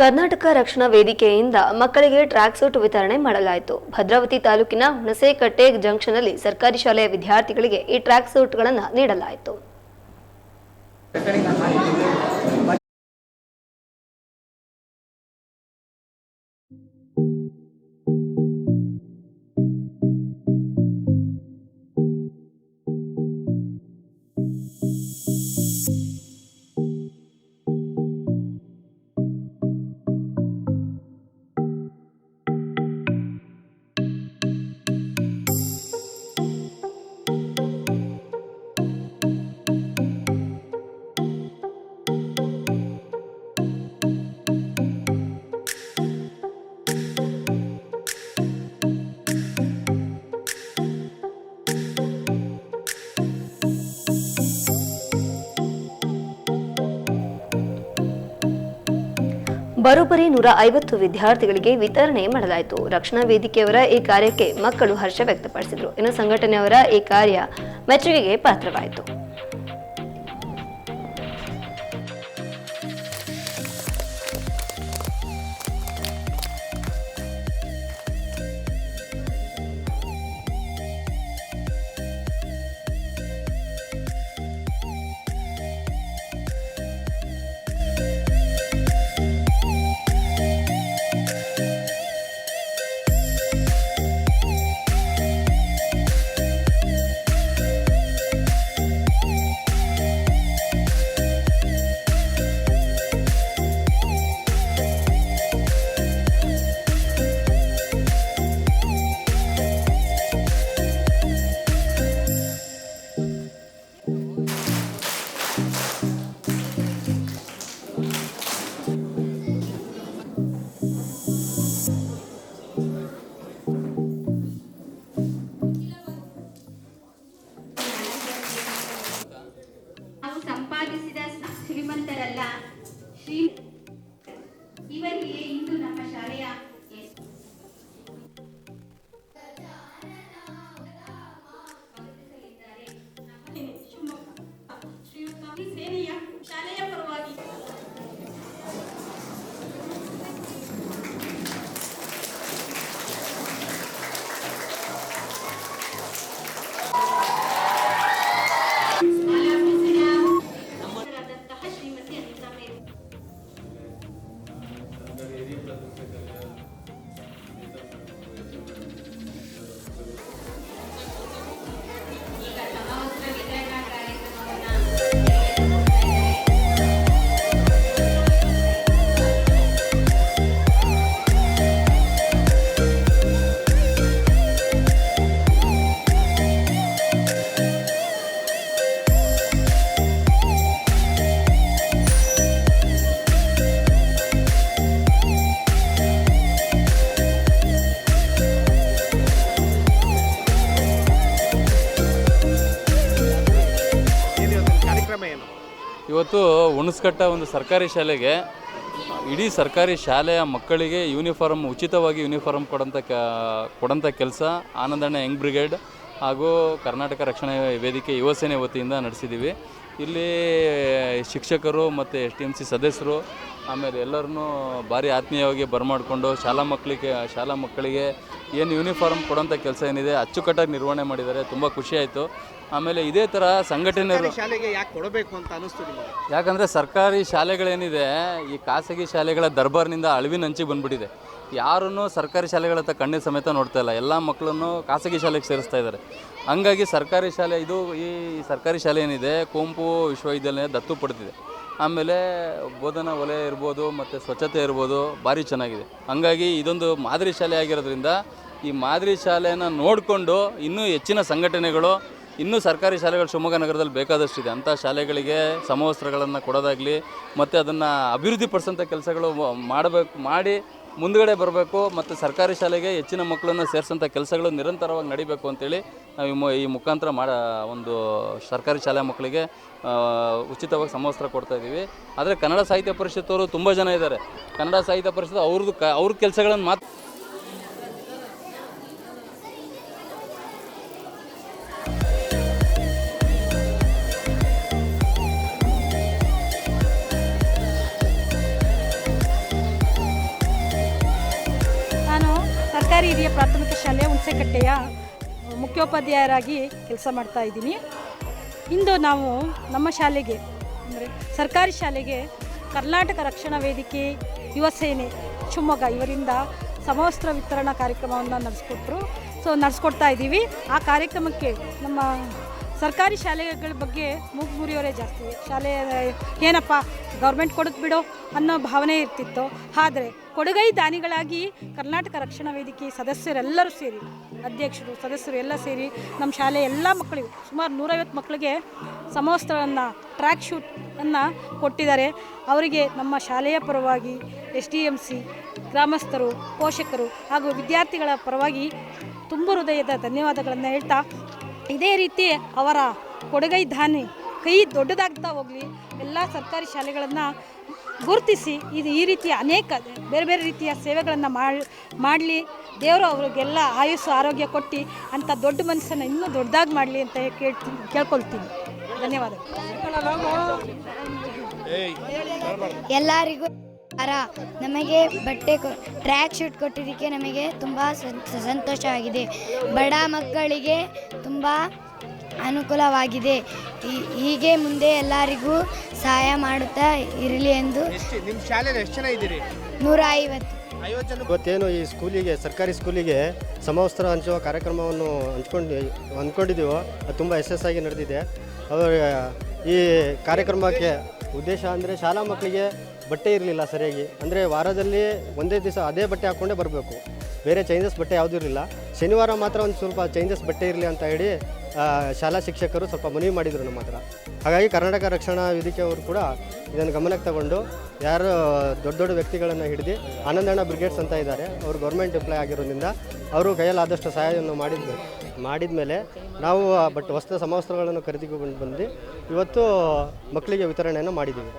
ಕರ್ನಾಟಕ ರಕ್ಷಣಾ ವೇದಿಕೆಯಿಂದ ಮಕ್ಕಳಿಗೆ ಟ್ರ್ಯಾಕ್ ಸೂಟ್ ವಿತರಣೆ ಮಾಡಲಾಯಿತು. ಭದ್ರಾವತಿ ತಾಲೂಕಿನ ಹುಣಸೇಕಟ್ಟೆ ಜಂಕ್ಷನ್ನಲ್ಲಿ ಸರ್ಕಾರಿ ಶಾಲೆಯ ವಿದ್ಯಾರ್ಥಿಗಳಿಗೆ ಈ ಟ್ರ್ಯಾಕ್ ಸೂಟ್ಗಳನ್ನು ನೀಡಲಾಯಿತು. ಬರೋಬ್ಬರಿ ನೂರ ಐವತ್ತು ವಿದ್ಯಾರ್ಥಿಗಳಿಗೆ ವಿತರಣೆ ಮಾಡಲಾಯಿತು. ರಕ್ಷಣಾ ವೇದಿಕೆಯವರ ಈ ಕಾರ್ಯಕ್ಕೆ ಮಕ್ಕಳು ಹರ್ಷ ವ್ಯಕ್ತಪಡಿಸಿದರು. ಇನ್ನು ಸಂಘಟನೆಯವರ ಈ ಕಾರ್ಯ ಮೆಚ್ಚುಗೆಗೆ ಪಾತ್ರವಾಯಿತು. la ಇವತ್ತು ಹುಣಸ್ಕಟ್ಟ ಒಂದು ಸರ್ಕಾರಿ ಶಾಲೆಗೆ ಇಡೀ ಸರ್ಕಾರಿ ಶಾಲೆಯ ಮಕ್ಕಳಿಗೆ ಯೂನಿಫಾರ್ಮ್ ಉಚಿತವಾಗಿ ಯೂನಿಫಾರ್ಮ್ ಕೊಡೋಂಥ ಕ ಕೊಡೋಂಥ ಕೆಲಸ ಆನಂದಣ್ಣ ಯಂಗ್ ಬ್ರಿಗೇಡ್ ಹಾಗೂ ಕರ್ನಾಟಕ ರಕ್ಷಣಾ ವೇದಿಕೆ ಯುವ ಸೇನೆ ವತಿಯಿಂದ ನಡೆಸಿದ್ದೀವಿ ಇಲ್ಲಿ ಶಿಕ್ಷಕರು ಮತ್ತು ಎಸ್ ಟಿ ಎಂ ಸಿ ಸದಸ್ಯರು ಆಮೇಲೆ ಎಲ್ಲರನ್ನೂ ಭಾರಿ ಆತ್ಮೀಯವಾಗಿ ಬರಮಾಡಿಕೊಂಡು ಶಾಲಾ ಮಕ್ಕಳಿಗೆ ಶಾಲಾ ಮಕ್ಕಳಿಗೆ ಏನು ಯೂನಿಫಾರ್ಮ್ ಕೊಡೋಂಥ ಕೆಲಸ ಏನಿದೆ ಅಚ್ಚುಕಟ್ಟಾಗಿ ನಿರ್ವಹಣೆ ಮಾಡಿದ್ದಾರೆ ತುಂಬ ಖುಷಿಯಾಯಿತು ಆಮೇಲೆ ಇದೇ ಥರ ಸಂಘಟನೆಗಳು ಶಾಲೆಗೆ ಯಾಕೆ ಕೊಡಬೇಕು ಅಂತ ಅನಿಸ್ತು ನಿಮಗೆ? ಯಾಕಂದರೆ ಸರ್ಕಾರಿ ಶಾಲೆಗಳೇನಿದೆ ಈ ಖಾಸಗಿ ಶಾಲೆಗಳ ದರ್ಬಾರ್ನಿಂದ ಅಳವಿನ ಹಂಚಿ ಬಂದ್ಬಿಟ್ಟಿದೆ. ಯಾರನ್ನು ಸರ್ಕಾರಿ ಶಾಲೆಗಳತ್ತ ಕಣ್ಣಿನ ಸಮೇತ ನೋಡ್ತಾ ಇಲ್ಲ. ಎಲ್ಲ ಮಕ್ಕಳನ್ನು ಖಾಸಗಿ ಶಾಲೆಗೆ ಸೇರಿಸ್ತಾ ಇದ್ದಾರೆ. ಹಂಗಾಗಿ ಸರ್ಕಾರಿ ಶಾಲೆ ಇದು ಈ ಸರ್ಕಾರಿ ಶಾಲೆ ಏನಿದೆ ಕುವೆಂಪು ವಿಶ್ವವಿದ್ಯಾಲಯ ದತ್ತು ಪಡೆದಿದೆ. ಆಮೇಲೆ ಬೋಧನಾ ವಲಯ ಇರ್ಬೋದು ಮತ್ತು ಸ್ವಚ್ಛತೆ ಇರ್ಬೋದು ಭಾರಿ ಚೆನ್ನಾಗಿದೆ. ಹಂಗಾಗಿ ಇದೊಂದು ಮಾದರಿ ಶಾಲೆ ಆಗಿರೋದ್ರಿಂದ ಈ ಮಾದರಿ ಶಾಲೆನ ನೋಡಿಕೊಂಡು ಇನ್ನೂ ಹೆಚ್ಚಿನ ಸಂಘಟನೆಗಳು, ಇನ್ನೂ ಸರ್ಕಾರಿ ಶಾಲೆಗಳು ಶಿವಮೊಗ್ಗ ನಗರದಲ್ಲಿ ಬೇಕಾದಷ್ಟಿದೆ ಅಂಥ ಶಾಲೆಗಳಿಗೆ ಸಮವಸ್ತ್ರಗಳನ್ನು ಕೊಡೋದಾಗಲಿ, ಮತ್ತು ಅದನ್ನು ಅಭಿವೃದ್ಧಿಪಡಿಸೋಂಥ ಕೆಲಸಗಳು ಮಾಡಬೇಕು, ಮಾಡಿ ಮುಂದುಗಡೆ ಬರಬೇಕು ಮತ್ತು ಸರ್ಕಾರಿ ಶಾಲೆಗೆ ಹೆಚ್ಚಿನ ಮಕ್ಕಳನ್ನು ಸೇರಿಸೋಂಥ ಕೆಲಸಗಳು ನಿರಂತರವಾಗಿ ನಡಿಬೇಕು ಅಂತೇಳಿ ನಾವು ಈ ಮು- ಈ ಮುಖಾಂತರ ಮಾಡ ಒಂದು ಸರ್ಕಾರಿ ಶಾಲೆ ಮಕ್ಕಳಿಗೆ ಉಚಿತವಾಗಿ ಸಮವಸ್ತ್ರ ಕೊಡ್ತಾ ಇದ್ದೀವಿ. ಆದರೆ ಕನ್ನಡ ಸಾಹಿತ್ಯ ಪರಿಷತ್ತವರು ತುಂಬ ಜನ ಇದ್ದಾರೆ. ಕನ್ನಡ ಸಾಹಿತ್ಯ ಪರಿಷತ್ ಅವ್ರದ್ದು ಕ, ಅವ್ರ ಕೆಲಸಗಳನ್ನು ಮಾತ್ರ ಶಾಲೆಯ ಹುಣಸೆಕಟ್ಟೆಯ ಮುಖ್ಯೋಪಾಧ್ಯಾಯರಾಗಿ ಕೆಲಸ ಮಾಡ್ತಾ ಇದ್ದೀನಿ. ಇಂದು ನಾವು ನಮ್ಮ ಶಾಲೆಗೆ, ಅಂದರೆ ಸರ್ಕಾರಿ ಶಾಲೆಗೆ ಕರ್ನಾಟಕ ರಕ್ಷಣಾ ವೇದಿಕೆ ಯುವ ಸೇನೆ ಶಿವಮೊಗ್ಗ ಇವರಿಂದ ಸಮವಸ್ತ್ರ ವಿತರಣಾ ಕಾರ್ಯಕ್ರಮವನ್ನು ನಡೆಸ್ಕೊಟ್ರು. ಸೊ ನಡೆಸ್ಕೊಡ್ತಾ ಇದ್ದೀವಿ. ಆ ಕಾರ್ಯಕ್ರಮಕ್ಕೆ ನಮ್ಮ ಸರ್ಕಾರಿ ಶಾಲೆಗಳ ಬಗ್ಗೆ ಮೂಗು ಮುರಿಯೋರೇ ಜಾಸ್ತಿ. ಶಾಲೆ, ಏನಪ್ಪ ಗೌರ್ಮೆಂಟ್ ಕೊಡುತ್ತೆ ಬಿಡು ಅನ್ನೋ ಭಾವನೆ ಇರ್ತಿತ್ತು. ಆದರೆ ಕೊಡುಗೈ ದಾನಿಗಳಾಗಿ ಕರ್ನಾಟಕ ರಕ್ಷಣಾ ವೇದಿಕೆ ಸದಸ್ಯರೆಲ್ಲರೂ ಸೇರಿ, ಅಧ್ಯಕ್ಷರು, ಸದಸ್ಯರು ಎಲ್ಲ ಸೇರಿ ನಮ್ಮ ಶಾಲೆ ಎಲ್ಲ ಮಕ್ಕಳಿಗೂ, ಸುಮಾರು ನೂರೈವತ್ತು ಮಕ್ಕಳಿಗೆ ಸಮವಸ್ತ್ರವನ್ನು ಟ್ರ್ಯಾಕ್ ಶೂಟನ್ನು ಕೊಟ್ಟಿದ್ದಾರೆ. ಅವರಿಗೆ ನಮ್ಮ ಶಾಲೆಯ ಪರವಾಗಿ ಎಸ್ ಡಿ ಎಂ ಸಿ, ಗ್ರಾಮಸ್ಥರು, ಪೋಷಕರು ಹಾಗೂ ವಿದ್ಯಾರ್ಥಿಗಳ ಪರವಾಗಿ ತುಂಬ ಹೃದಯದ ಧನ್ಯವಾದಗಳನ್ನು ಹೇಳ್ತಾ ಇದೇ ರೀತಿ ಅವರ ಕೊಡುಗೈ ದಾನಿ ಕೈ ದೊಡ್ಡದಾಗ್ತಾ ಹೋಗಲಿ, ಎಲ್ಲ ಸರ್ಕಾರಿ ಶಾಲೆಗಳನ್ನು ಗುರುತಿಸಿ, ಇದು ಈ ರೀತಿಯ ಅನೇಕ ಬೇರೆ ಬೇರೆ ರೀತಿಯ ಸೇವೆಗಳನ್ನು ಮಾಡಲಿ, ದೇವರು ಅವ್ರಿಗೆಲ್ಲ ಆಯುಸ್ಸು ಆರೋಗ್ಯ ಕೊಟ್ಟು ಅಂಥ ದೊಡ್ಡ ಮನಸ್ಸನ್ನು ಇನ್ನೂ ದೊಡ್ಡದಾಗಿ ಮಾಡಲಿ ಅಂತ ಕೇಳ್ತೀನಿ ಕೇಳ್ಕೊಳ್ತೀನಿ. ಧನ್ಯವಾದಗಳು. ಎಲ್ಲರಿಗೂ ನಮಸ್ಕಾರ. ನಮಗೆ ಬಟ್ಟೆ ಕೊ- ಟ್ರ್ಯಾಕ್ ಶೂಟ್ ಕೊಟ್ಟಿದ್ದಕ್ಕೆ ನಮಗೆ ತುಂಬ ಸಂತೋಷ ಆಗಿದೆ. ಬಡ ಮಕ್ಕಳಿಗೆ ತುಂಬ ಅನುಕೂಲವಾಗಿದೆ. ಈ- ಹೀಗೆ ಮುಂದೆ ಎಲ್ಲರಿಗೂ ಸಹಾಯ ಮಾಡುತ್ತಾ ಇರಲಿ ಎಂದು ನಿಮ್ಮ ಶಾಲೆಯಲ್ಲಿ ಎಷ್ಟು ಜನ ಇದ್ದೀರಿ? ನೂರ ಐವತ್ತು ಏನು ಇವತ್ತೇನು ಈ ಸ್ಕೂಲಿಗೆ ಸರ್ಕಾರಿ ಸ್ಕೂಲಿಗೆ ಸಮವಸ್ತ್ರ ಹಂಚುವ ಕಾರ್ಯಕ್ರಮವನ್ನು ಹಂಚ್ಕೊಂಡು ಅಂದ್ಕೊಂಡಿದ್ದೀವೋ ಅದು ತುಂಬ ಯಶಸ್ಸಾಗಿ ನಡೆದಿದೆ. ಅವರ ಈ ಕಾರ್ಯಕ್ರಮಕ್ಕೆ ಉದ್ದೇಶ ಅಂದರೆ ಶಾಲಾ ಮಕ್ಕಳಿಗೆ ಬಟ್ಟೆ ಇರಲಿಲ್ಲ ಸರಿಯಾಗಿ. ಅಂದರೆ ವಾರದಲ್ಲಿ ಒಂದೇ ದಿವಸ ಅದೇ ಬಟ್ಟೆ ಹಾಕ್ಕೊಂಡೇ ಬರಬೇಕು. ಬೇರೆ ಚೇಂಜಸ್ ಬಟ್ಟೆ ಯಾವುದೂ ಇರಲಿಲ್ಲ. ಶನಿವಾರ ಮಾತ್ರ ಒಂದು ಸ್ವಲ್ಪ ಚೇಂಜಸ್ ಬಟ್ಟೆ ಇರಲಿ ಅಂತ ಹೇಳಿ ಶಾಲಾ ಶಿಕ್ಷಕರು ಸ್ವಲ್ಪ ಮನವಿ ಮಾಡಿದರು ನಮ್ಮ ಹತ್ರ. ಹಾಗಾಗಿ ಕರ್ನಾಟಕ ರಕ್ಷಣಾ ವೇದಿಕೆ ಅವರು ಕೂಡ ಇದನ್ನು ಗಮನಕ್ಕೆ ತಗೊಂಡು ಯಾರು ದೊಡ್ಡ ದೊಡ್ಡ ವ್ಯಕ್ತಿಗಳನ್ನು ಹಿಡಿದು ಆನಂದಣ್ಣ ಬ್ರಿಗೇಡ್ಸ್ ಅಂತ ಇದ್ದಾರೆ, ಅವರು ಗೌರ್ಮೆಂಟ್ ಎಂಪ್ಲಾಯ್ ಆಗಿರೋದ್ರಿಂದ ಅವರು ಕೈಯಲ್ಲಾದಷ್ಟು ಸಹಾಯವನ್ನು ಮಾಡಿದ್ವಿ ಮಾಡಿದ ಮೇಲೆ ನಾವು ಬಟ್ ವಸ್ತ್ರ ಸಮವಸ್ತ್ರಗಳನ್ನು ಖರೀದಿಕೊಂಡು ಬಂದು ಇವತ್ತು ಮಕ್ಕಳಿಗೆ ವಿತರಣೆಯನ್ನು ಮಾಡಿದ್ದೀವಿ.